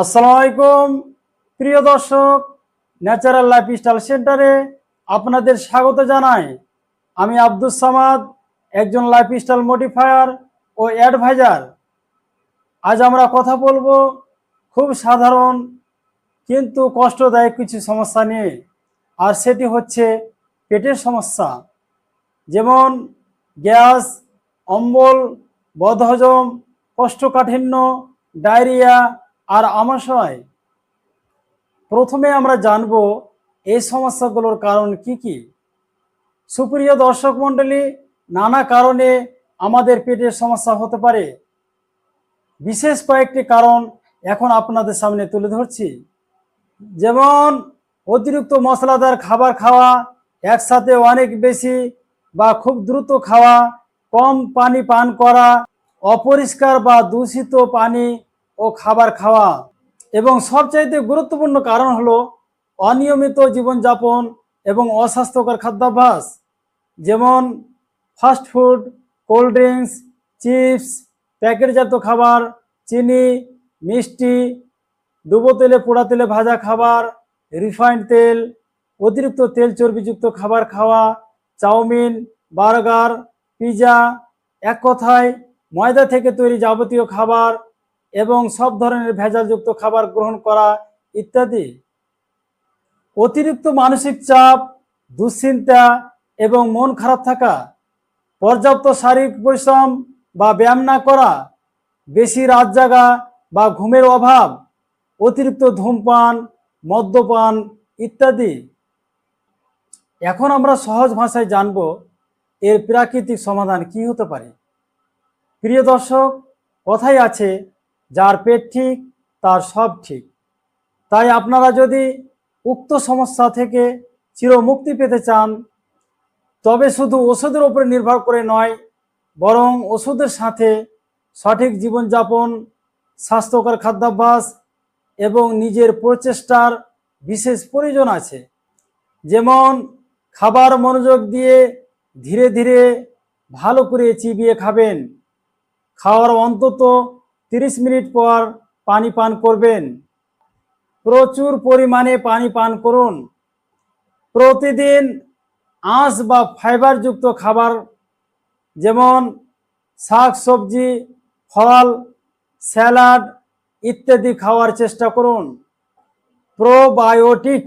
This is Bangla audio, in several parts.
আসসালামু আলাইকুম প্রিয় দর্শক, ন্যাচারাল লাইফ স্টাইল সেন্টারে আপনাদের স্বাগত জানাই। আমি আব্দুস সামাদ, একজন লাইফ স্টাইল মডিফায়ার ও অ্যাডভাইজার। আজ আমরা কথা বলব খুব সাধারণ কিন্তু কষ্টদায়ক কিছু সমস্যা নিয়ে, আর সেটি হচ্ছে পেটের সমস্যা। যেমন গ্যাস, অম্বল, বদহজম, কোষ্ঠকাঠিন্য, ডায়রিয়া আর আমাশয়, প্রথমে আমরা জানব এই সমস্যাগুলোর কারণ কি কি। সুপ্রিয় দর্শক মণ্ডলী, নানা কারণে আমাদের পেটের সমস্যা হতে পারে। বিশেষ কয়েকটি কারণ এখন আপনাদের সামনে তুলে ধরছি। যেমন, অতিরিক্ত মশলাদার খাবার খাওয়া, একসাথে অনেক বেশি বা খুব দ্রুত খাওয়া, কম পানি পান করা, অপরিষ্কার বা দূষিত পানি ও খাবার খাওয়া। এবং সবচাইতে গুরুত্বপূর্ণ কারণ হলো অনিয়মিত জীবনযাপন এবং অস্বাস্থ্যকর খাদ্যাভ্যাস, যেমন fast food, cold drinks, chips, প্যাকেটজাত খাবার, চিনি, মিষ্টি ডুবো তেলে পোড়া তেলে ভাজা খাবার, রিফাইন্ড তেল, অতিরিক্ত তেল চর্বিযুক্ত খাবার খাওয়া, চাউমিন, বার্গার পিৎজা এক কথায় ময়দা থেকে তৈরি যাবতীয় খাবার এবং সব ধরনের ভেজালযুক্ত খাবার গ্রহণ করা ইত্যাদি। অতিরিক্ত মানসিক চাপ, দুশ্চিন্তা এবং মন খারাপ থাকা, পর্যাপ্ত শারীরিক পরিশ্রম বা ব্যায়াম না করা, বেশি রাত জাগা বা ঘুমের অভাব, অতিরিক্ত ধূমপান, মদ্যপান ইত্যাদি। এখন আমরা সহজ ভাষায় জানব এর প্রাকৃতিক সমাধান কি হতে পারে। প্রিয় দর্শক কথাই আছে যার পেট ঠিক, তার সব ঠিক। তাই আপনারা যদি উক্ত সমস্যা থেকে চিরমুক্তি পেতে চান, তবে শুধু ওষুধের উপরে নির্ভর করে নয়, বরং ওষুধের সাথে সঠিক জীবনযাপন, স্বাস্থ্যকর খাদ্যাভ্যাস এবং নিজের প্রচেষ্টার বিশেষ প্রয়োজন আছে। যেমন খাবার মনোযোগ দিয়ে ধীরে ধীরে ভালো করে চিবিয়ে খাবেন। খাওয়ার অন্তত তিরিশ মিনিট পর পানি পান করবেন। প্রচুর পরিমাণে পানি পান করুন। প্রতিদিন আঁশ বা ফাইবারযুক্ত খাবার যেমন শাক সবজি, ফল, স্যালাড ইত্যাদি খাওয়ার চেষ্টা করুন। প্রোবায়োটিক,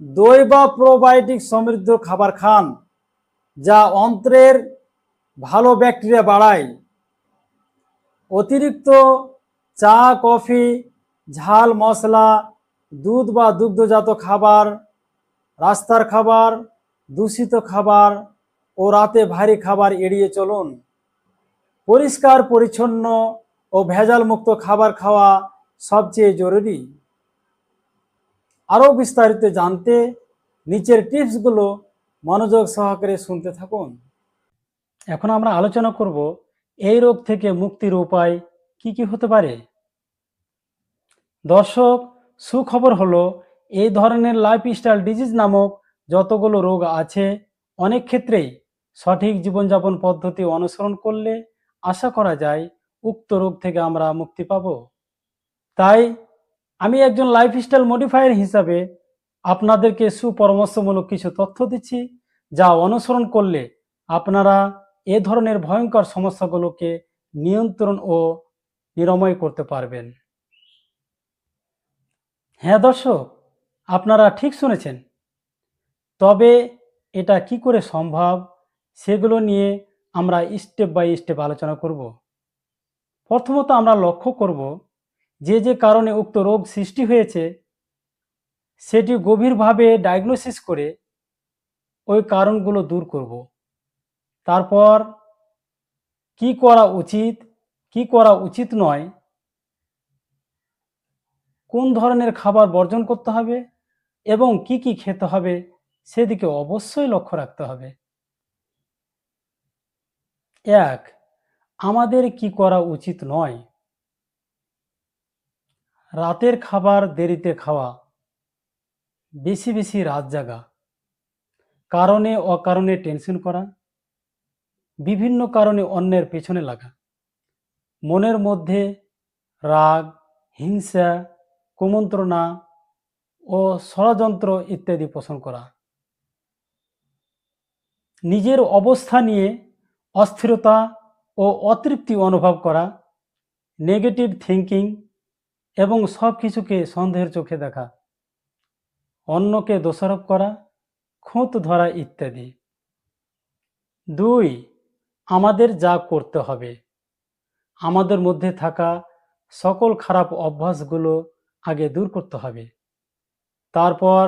দই বা প্রোবায়োটিক সমৃদ্ধ খাবার খান, যা অন্ত্রের ভালো ব্যাকটেরিয়া বাড়ায়। অতিরিক্ত চা, কফি, ঝাল, মশলা, দুধ বা দুগ্ধজাত খাবার, রাস্তার খাবার, দূষিত খাবার ও রাতে ভারী খাবার এড়িয়ে চলুন। পরিষ্কার, পরিচ্ছন্ন ও ভেজাল মুক্ত খাবার খাওয়া সবচেয়ে জরুরি। আরও বিস্তারিত জানতে নিচের টিপসগুলো মনোযোগ সহকারে শুনতে থাকুন। এখন আমরা আলোচনা করব এই রোগ থেকে মুক্তির উপায় কি কি হতে পারে? দর্শক, সুখবর হলো, এই ধরনের লাইফস্টাইল ডিজিজ নামক যতগুলো রোগ আছে, অনেক ক্ষেত্রেই সঠিক জীবনযাপন পদ্ধতি অনুসরণ করলে আশা করা যায় উক্ত রোগ থেকে আমরা মুক্তি পাব। তাই আমি একজন লাইফস্টাইল মডিফায়ার হিসাবে আপনাদেরকে সুপরামর্শমূলক কিছু তথ্য দিচ্ছি, যা অনুসরণ করলে আপনারা এ ধরনের ভয়ঙ্কর সমস্যাগুলোকে নিয়ন্ত্রণ ও নিরাময় করতে পারবেন। হ্যাঁ দর্শক, আপনারা ঠিক শুনেছেন। তবে এটা কি করে সম্ভব, সেগুলো নিয়ে আমরা স্টেপ বাই স্টেপ আলোচনা করব। প্রথমত আমরা লক্ষ্য করব যে যে কারণে উক্ত রোগ সৃষ্টি হয়েছে, সেটি গভীরভাবে ডায়াগনোসিস করে ওই কারণগুলো দূর করব। তারপর কি করা উচিত? কি করা উচিত নয়? কোন ধরনের খাবার বর্জন করতে হবে? এবং কি কি খেতে হবে? সেদিকে অবশ্যই লক্ষ্য রাখতে হবে। এক, আমাদের কি করা উচিত নয়? রাতের খাবার দেরিতে খাওয়া বেশি বেশি রাত জাগা। কারণে অকারণে টেনশন করা। বিভিন্ন কারণে অন্যের পেছনে লাগা। মনের মধ্যে রাগ, হিংসা, কুমন্ত্রণা ও ষড়যন্ত্র ইত্যাদি পোষণ করা। নিজের অবস্থা নিয়ে অস্থিরতা ও অতৃপ্তি অনুভব করা নেগেটিভ থিঙ্কিং এবং সব কিছুকে সন্দেহের চোখে দেখা, অন্যকে দোষারোপ করা, খুঁত ধরা ইত্যাদি। দুই আমাদের যা করতে হবে। আমাদের মধ্যে থাকা সকল খারাপ অভ্যাসগুলো আগে দূর করতে হবে। তারপর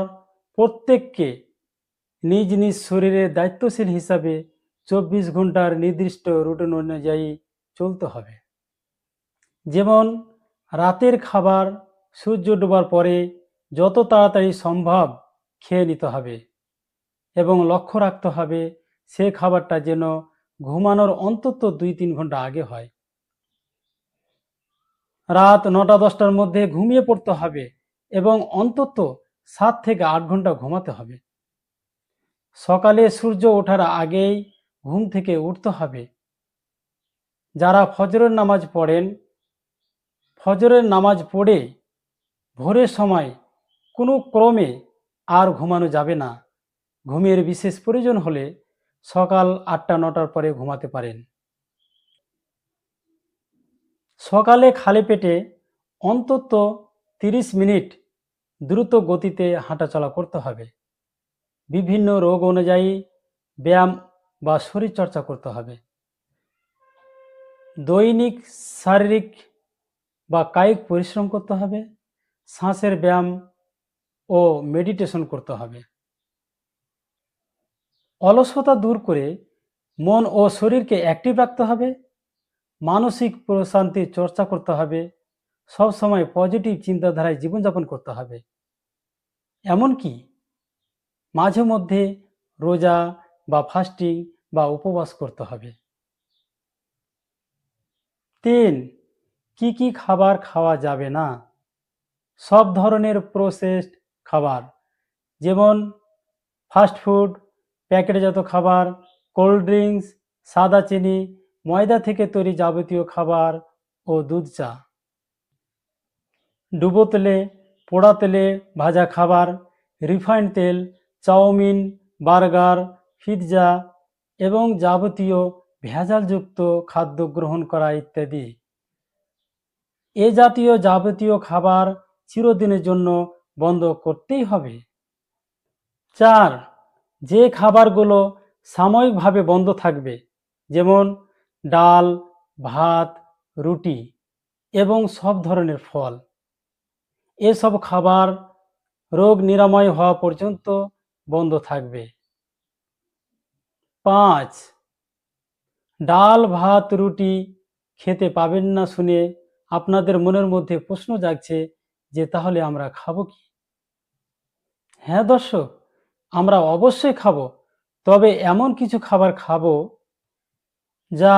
প্রত্যেককে নিজ নিজ শরীরে দায়িত্বশীল হিসাবে চব্বিশ ঘণ্টার নির্দিষ্ট রুটিন অনুযায়ী চলতে হবে। যেমন, রাতের খাবার সূর্য ডোবার পরে যত তাড়াতাড়ি সম্ভব খেয়ে নিতে হবে এবং লক্ষ্য রাখতে হবে সে খাবারটা যেন ঘুমানোর অন্তত দুই তিন ঘণ্টা আগে হয়। রাত নটা দশটার মধ্যে ঘুমিয়ে পড়তে হবে এবং অন্তত সাত থেকে আট ঘণ্টা ঘুমাতে হবে। সকালে সূর্য ওঠার আগেই ঘুম থেকে উঠতে হবে। যারা ফজরের নামাজ পড়েন, ফজরের নামাজ পড়ে ভোরের সময় কোনো ক্রমে আর ঘুমানো যাবে না। ঘুমের বিশেষ প্রয়োজন হলে সকাল আটটা, নটার পরে ঘুমাতে পারেন। সকালে খালি পেটে অন্তত তিরিশ মিনিট দ্রুত গতিতে হাঁটাচলা করতে হবে। বিভিন্ন রোগ অনুযায়ী ব্যায়াম বা শরীরচর্চা করতে হবে। দৈনিক শারীরিক বা কায়িক পরিশ্রম করতে হবে। শ্বাসের ব্যায়াম ও মেডিটেশন করতে হবে। অলসতা দূর করে মন ও শরীরকে অ্যাক্টিভ রাখতে হবে, মানসিক প্রশান্তির চর্চা করতে হবে সব সময় পজিটিভ চিন্তাধারায় জীবনযাপন করতে হবে। এমনকি মাঝে মধ্যে রোজা বা ফাস্টিং বা উপবাস করতে হবে। তিন, কি কি খাবার খাওয়া যাবে না? সব ধরনের প্রসেসড খাবার, যেমন ফাস্ট ফুড প্যাকেটজাত খাবার কোল্ড ড্রিঙ্কস সাদা চিনি, ময়দা থেকে তৈরি যাবতীয় খাবার ও দুধ চা। ডুবো তেলে, পোড়া তেলে ভাজা খাবার রিফাইন্ড তেল, চাউমিন, বার্গার, পিৎজা এবং যাবতীয় ভেজালযুক্ত খাদ্য গ্রহণ করা ইত্যাদি। এ জাতীয় যাবতীয় খাবার চিরদিনের জন্য বন্ধ করতেই হবে। চার যে খাবারগুলো সাময়িকভাবে বন্ধ থাকবে, যেমন ডাল, ভাত, রুটি এবং সব ধরনের ফল। এসব খাবার রোগ নিরাময় হওয়া পর্যন্ত বন্ধ থাকবে। পাঁচ, ডাল, ভাত, রুটি খেতে পাবেন না শুনে আপনাদের মনের মধ্যে প্রশ্ন জাগছে যে তাহলে আমরা খাব কি? হ্যাঁ দর্শক আমরা অবশ্যই খাব। তবে এমন কিছু খাবার খাব যা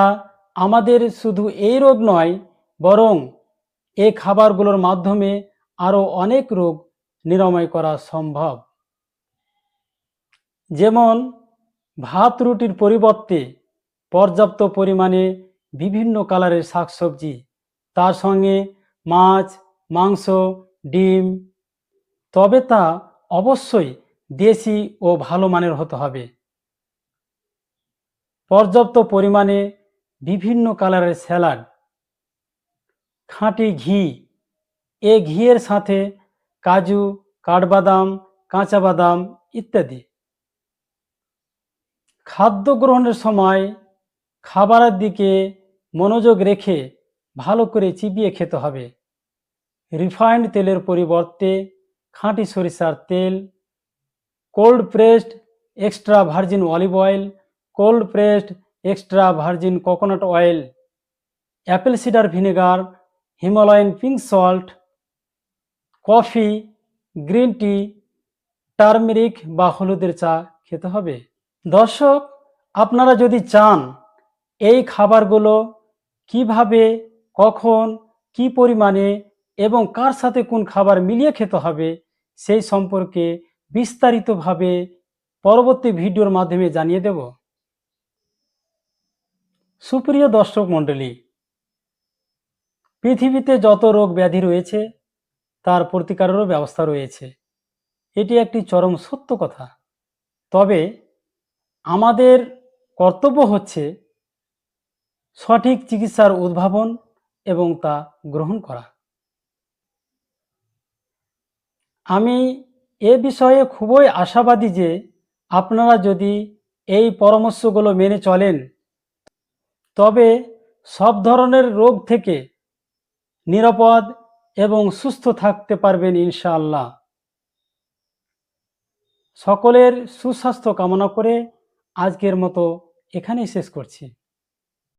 আমাদের শুধু এই রোগ নয়, বরং এই খাবারগুলোর মাধ্যমে আরও অনেক রোগ নিরাময় করা সম্ভব। যেমন, ভাত রুটির পরিবর্তে পর্যাপ্ত পরিমাণে বিভিন্ন কালারের শাকসবজি, তার সঙ্গে মাছ, মাংস, ডিম, তবে তা অবশ্যই দেশি ও ভালো মানের হতে হবে। পর্যাপ্ত পরিমাণে বিভিন্ন কালারের স্যালাড, খাঁটি ঘি, এ ঘিয়ের সাথে কাজু, কাঠবাদাম কাঁচা বাদাম ইত্যাদি। খাদ্য গ্রহণের সময় খাবারের দিকে মনোযোগ রেখে ভালো করে চিবিয়ে খেতে হবে। রিফাইন্ড তেলের পরিবর্তে খাঁটি সরিষার তেল cold pressed extra virgin olive oil cold pressed extra virgin coconut oil apple cider vinegar Himalayan pink salt coffee green tea turmeric বা হলুদের চা খেতে হবে। দর্শক, আপনারা যদি চান এই খাবারগুলো কীভাবে, কখন, কি পরিমাণে এবং কার সাথে কোন খাবার মিলিয়ে খেতে হবে, সেই সম্পর্কে বিস্তারিতভাবে পরবর্তী ভিডিওর মাধ্যমে জানিয়ে দেব। সুপ্রিয় দর্শক মণ্ডলী, পৃথিবীতে যত রোগ ব্যাধি রয়েছে, তার প্রতিকারেরও ব্যবস্থা রয়েছে। এটি একটি চরম সত্য কথা। তবে আমাদের কর্তব্য হচ্ছে সঠিক চিকিৎসার উদ্ভাবন এবং তা গ্রহণ করা। আমি এ বিষয়ে খুবই আশাবাদী যে আপনারা যদি এই পরামর্শগুলো মেনে চলেন, তবে সব ধরনের রোগ থেকে নিরাপদ এবং সুস্থ থাকতে পারবেন ইনশাআল্লাহ। সকলের সুস্বাস্থ্য কামনা করে আজকের মতো এখানেই শেষ করছি।